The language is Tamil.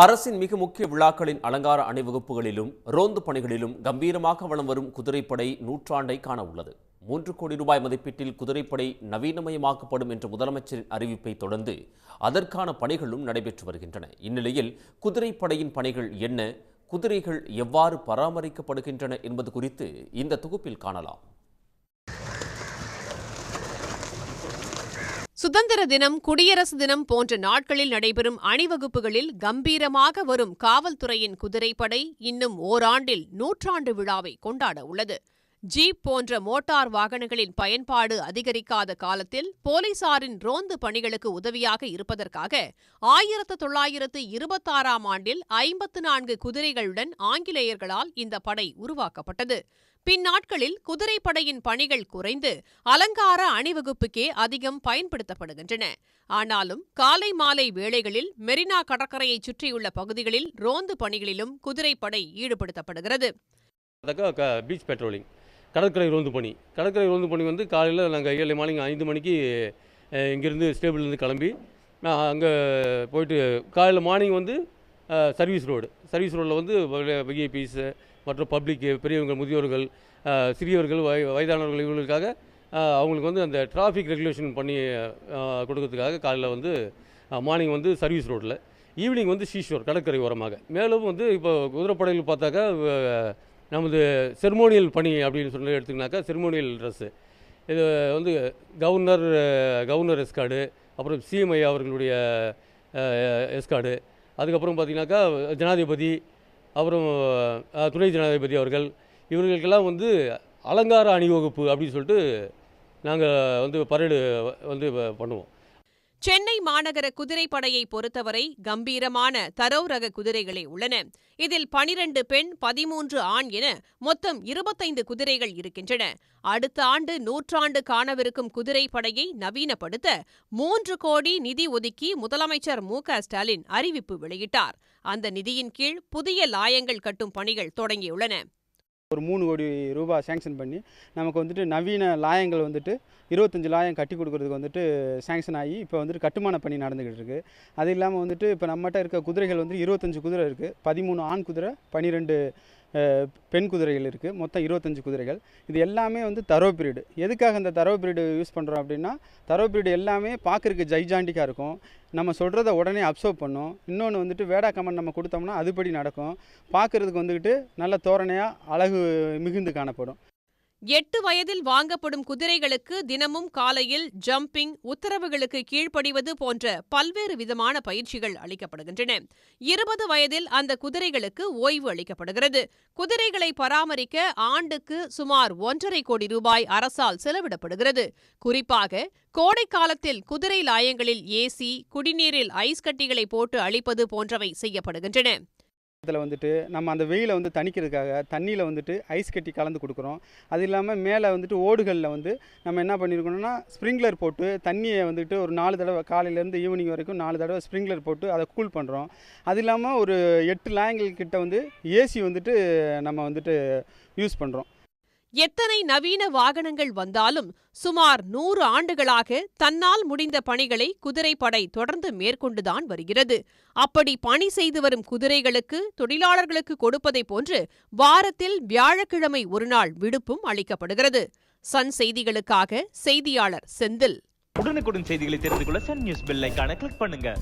அரசின் மிக முக்கிய விழாக்களின் அலங்கார அணிவகுப்புகளிலும் ரோந்து பணிகளிலும் கம்பீரமாக வளம் வரும் குதிரைப்படை நூற்றாண்டை காண உள்ளது. மூன்று கோடி ரூபாய் மதிப்பீட்டில் குதிரைப்படை நவீனமயமாக்கப்படும் என்ற முதலமைச்சரின் அறிவிப்பை தொடர்ந்து அதற்கான பணிகளும் நடைபெற்று வருகின்றன. இந்நிலையில் குதிரைப்படையின் பணிகள் என்ன குதிரைகள் எவ்வாறு பராமரிக்கப்படுகின்றன என்பது குறித்து இந்த தொகுப்பில் காணலாம். சுதந்திர தினம் குடியரசு தினம் போன்ற நாட்களில் நடைபெறும் அணிவகுப்புகளில் கம்பீரமாக வரும் காவல்துறையின் குதிரைப்படை இன்னும் ஓராண்டில் நூற்றாண்டு விழாவை கொண்டாட உள்ளது. ஜீப் போன்ற மோட்டார் வாகனங்களின் பயன்பாடு அதிகரிக்காத காலத்தில் போலீசாரின் ரோந்து பணிகளுக்கு உதவியாக இருப்பதற்காக ஆயிரத்து தொள்ளாயிரத்து இருபத்தாறாம் ஆண்டில் ஐம்பத்து நான்கு குதிரைகளுடன் ஆங்கிலேயர்களால் இந்த படை உருவாக்கப்பட்டது. பின்னாட்களில் குதிரைப்படையின் பணிகள் குறைந்து அலங்கார அணிவகுப்புக்கே அதிகம் பயன்படுத்தப்படுகின்றன. ஆனாலும் காலை மாலை வேளைகளில் மெரினா கடற்கரையை சுற்றியுள்ள பகுதிகளில் ரோந்து பணிகளிலும் குதிரைப்படை ஈடுபடுத்தப்படுகிறது. Beach patrolling. கடற்கரை ரோந்து பணி. கடற்கரை ரோந்து பணி வந்து காலையில் நாங்கள் ஏழு மார்னிங் ஐந்து மணிக்கு இங்கேருந்து ஸ்டேபிள்லேருந்து கிளம்பி நான் அங்கே போயிட்டு காலையில் மார்னிங் வந்து சர்வீஸ் ரோடு. சர்வீஸ் ரோடில் வந்து விஐபிஸு மற்றும் பப்ளிக்கு பெரியவங்க முதியோர்கள் சிறியவர்கள் வய வயதானவர்கள் இவங்களுக்காக அவங்களுக்கு வந்து அந்த டிராஃபிக் ரெகுலேஷன் பண்ணி கொடுக்கறதுக்காக காலையில் வந்து மார்னிங் வந்து சர்வீஸ் ரோட்டில் ஈவினிங் வந்து ஷீஷோர் கடற்கரை ஓரமாக. மேலும் வந்து இப்போ குதிரைப்படையில் பார்த்தாக்கா நமது செர்மோனியல் பணி அப்படின்னு சொல்லி எடுத்துக்கினாக்கா செர்மோனியல் ட்ரெஸ்ஸு இது வந்து கவர்னர் கவர்னர் எஸ்கார்டு அப்புறம் சிஎம்ஐ அவர்களுடைய எஸ்கார்டு அதுக்கப்புறம் பார்த்திங்கனாக்கா ஜனாதிபதி அப்புறம் துணை ஜனாதிபதி அவர்கள். இவர்களுக்கெல்லாம் வந்து அலங்கார அணிவகுப்பு அப்படின்னு சொல்லிட்டு நாங்கள் வந்து பரேடு வந்து பண்ணுவோம். சென்னை மாநகர குதிரைப்படையை பொறுத்தவரை கம்பீரமான தரோ ரக குதிரைகளே உள்ளன. இதில் பனிரண்டு பெண் பதிமூன்று ஆண் என மொத்தம் இருபத்தைந்து குதிரைகள் இருக்கின்றன. அடுத்த ஆண்டு நூற்றாண்டு காணவிருக்கும் குதிரைப்படையை நவீனப்படுத்த மூன்று கோடி நிதி ஒதுக்கி முதலமைச்சர் மு. க. ஸ்டாலின் அறிவிப்பு வெளியிட்டார். அந்த நிதியின் கீழ் புதிய லாயங்கள் கட்டும் பணிகள் தொடங்கியுள்ளன. ஒரு மூணு கோடி ரூபாய் சேங்ஷன் பண்ணி நமக்கு வந்துட்டு நவீன லாயங்கள் வந்துட்டு இருபத்தஞ்சி லாயம் கட்டி கொடுக்கறதுக்கு வந்துட்டு சேங்ஷன் ஆகி இப்போ வந்துட்டு கட்டுமான பணி நடந்துக்கிட்டு இருக்குது அது இல்லாமல் வந்துட்டு இப்போ நம்மகிட்ட இருக்க குதிரைகள் வந்து இருபத்தஞ்சி குதிரை இருக்குது பதிமூணு ஆண் குதிரை பன்னிரெண்டு பெண் குதிரைகள் இருக்குது மொத்தம் இருபத்தஞ்சு குதிரைகள். இது எல்லாமே வந்து தரோ பீரியடு. எதுக்காக இந்த தரோ பீரியடு யூஸ் பண்ணுறோம் அப்படின்னா தரோ பீரியடு எல்லாமே பார்க்குறக்கு ஜைஜாண்டிக்காக இருக்கும். நம்ம சொல்கிறத உடனே அப்சர்வ் பண்ணும். இன்னொன்று வந்துட்டு வேடா கமெண்ட் நம்ம கொடுத்தோம்னா அதுபடி நடக்கும். பார்க்குறதுக்கு வந்துக்கிட்டு நல்ல தோரணையாக அழகு மிகுந்து காணப்படும். எட்டு வயதில் வாங்கப்படும் குதிரைகளுக்கு தினமும் காலையில் ஜம்பிங் உத்தரவுகளுக்கு கீழ்ப்படிவது போன்ற பல்வேறு விதமான பயிற்சிகள் அளிக்கப்படுகின்றன. இருபது வயதில் அந்த குதிரைகளுக்கு ஓய்வு அளிக்கப்படுகிறது. குதிரைகளை பராமரிக்க ஆண்டுக்கு சுமார் ஒன்றரை கோடி ரூபாய் அரசால் செலவிடப்படுகிறது. குறிப்பாக கோடை காலத்தில் குதிரை லாயங்களில் ஏசி குடிநீரில் ஐஸ் கட்டிகளை போட்டு அளிப்பது போன்றவை செய்யப்படுகின்றன. இதில் வந்துட்டு நம்ம அந்த வெயிலை வந்து தணிக்கிறதுக்காக தண்ணியில் வந்துட்டு ஐஸ் கட்டி கலந்து கொடுக்குறோம். அது இல்லாமல் மேலே வந்துட்டு ஓடுகளில் வந்து நம்ம என்ன பண்ணியிருக்கணும்னா ஸ்ப்ரிங்க்லர் போட்டு தண்ணியை வந்துட்டு ஒரு நாலு தடவை காலையிலேருந்து ஈவினிங் வரைக்கும் நாலு தடவை ஸ்ப்ரிங்க்லர் போட்டு அதை கூல் பண்ணுறோம். அது இல்லாமல் ஒரு எட்டு லாயங்கள் கிட்ட வந்து ஏசி வந்துட்டு நம்ம வந்துட்டு யூஸ் பண்ணுறோம். எத்தனை நவீன வாகனங்கள் வந்தாலும் சுமார் நூறு ஆண்டுகளாக தன்னால் முடிந்த பணிகளை குதிரைப்படை தொடர்ந்து மேற்கொண்டுதான் வருகிறது. அப்படி பணி செய்து வரும் குதிரைகளுக்கு தொழிலாளர்களுக்கு கொடுப்பதைப் போன்று வாரத்தில் வியாழக்கிழமை ஒருநாள் விடுப்பும் அளிக்கப்படுகிறது. சன் செய்திகளுக்காக செய்தியாளர் செந்தில். உடனுக்குடன் செய்திகளை தெரிந்து கொள்ள சன் நியூஸ் பெல் கிளிக் பண்ணுங்க.